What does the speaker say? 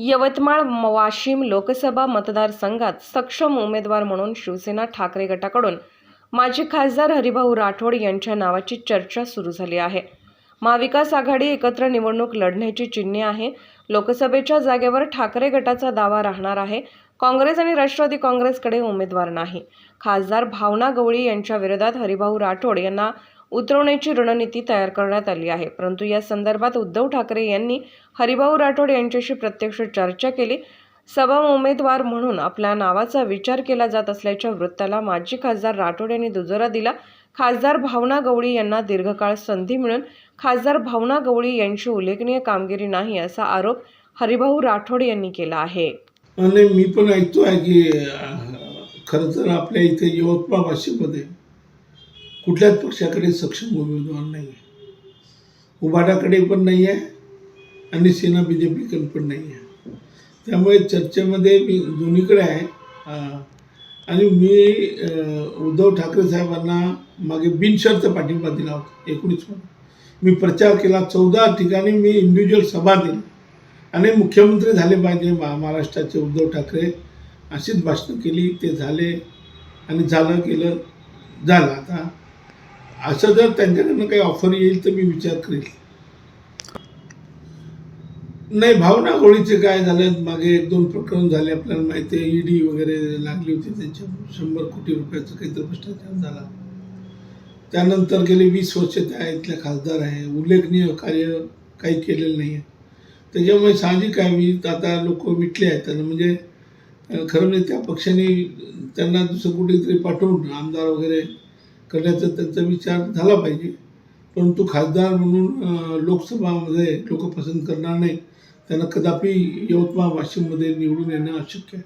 यवतमाळ म- वाशिम लोकसभा मतदारसंघात सक्षम उमेदवार म्हणून शिवसेना ठाकरे गटाकडून माजी खासदार हरिभाऊ राठोड यांच्या नावाची चर्चा सुरू झाली आहे. महाविकास आघाडी एकत्र निवडणूक लढण्याची चिन्हे आहे. लोकसभेच्या जागेवर ठाकरे गटाचा दावा राहणार आहे. काँग्रेस आणि राष्ट्रवादी काँग्रेसकडे उमेदवार नाही. खासदार भावना गवळी यांच्या विरोधात हरिभाऊ राठोड यांना उतरवण्याची रणनीती तयार करण्यात आली आहे. परंतु या संदर्भात उद्धव ठाकरे यांनी हरिभाऊ राठोड यांच्याशी प्रत्यक्ष चर्चा केली. सभा उमेदवार म्हणून आपल्या नावाचा विचार केला जात असल्याच्या वृत्ताला माजी खासदार राठोड यांनी दुजोरा दिला. खासदार भावना गवळी यांना दीर्घकाळ संधी मिळून खासदार भावना गवळी यांची उल्लेखनीय कामगिरी नाही असा आरोप हरिभाऊ राठोड यांनी केला आहे. मी पण ऐकतो आहे की खरं तर आपल्या इथे यवतमाळ वाशिममध्ये कुठल्याच पक्षाकडे सक्षम उमेदवार नाही आहे उबाडाकडे पण नाही आहे आणि सेना बी जे पीकडे पण नाही आहे त्यामुळे चर्चेमध्ये मी दोन्हीकडे आहे. आणि मी उद्धव ठाकरे साहेबांना मागे बिनशर्त पाठिंबा दिला होता एकोणीस मी प्रचार केला चौदा ठिकाणी मी इंडिव्हिज्युअल सभा दिली आणि मुख्यमंत्री झाले पाहिजे महा महाराष्ट्राचे उद्धव ठाकरे. अशीच भाषणं केली ते झाले आणि झालं केलं झालं. आता असं जर त्यांच्याकडनं काही ऑफर येईल तर मी विचार करेल. नाही भावना होळीचे काय झालं? मागे एक दोन प्रकरण झाले आपल्याला माहिती आहे ईडी वगैरे लागली होती त्यांच्या शंभर कोटी रुपयाचं काहीतरी भ्रष्टाचार झाला. त्यानंतर गेले वीस वर्ष त्या इथल्या खासदार आहे. उल्लेखनीय कार्य काही केलेलं नाही आहे त्याच्यामुळे साहजिक आहे मी आता लोक मिटले आहेत. त्यांना म्हणजे खरं म्हणजे त्या पक्षाने त्यांना दुसरं कुठेतरी पाठवून आमदार वगैरे करण्याचा त्यांचा विचार झाला पाहिजे. परंतु खासदार म्हणून लोकसभामध्ये लोक पसंत करणार नाही त्यांना कदापि यवतमाळ वाशिममध्ये निवडून येणं अशक्य आहे.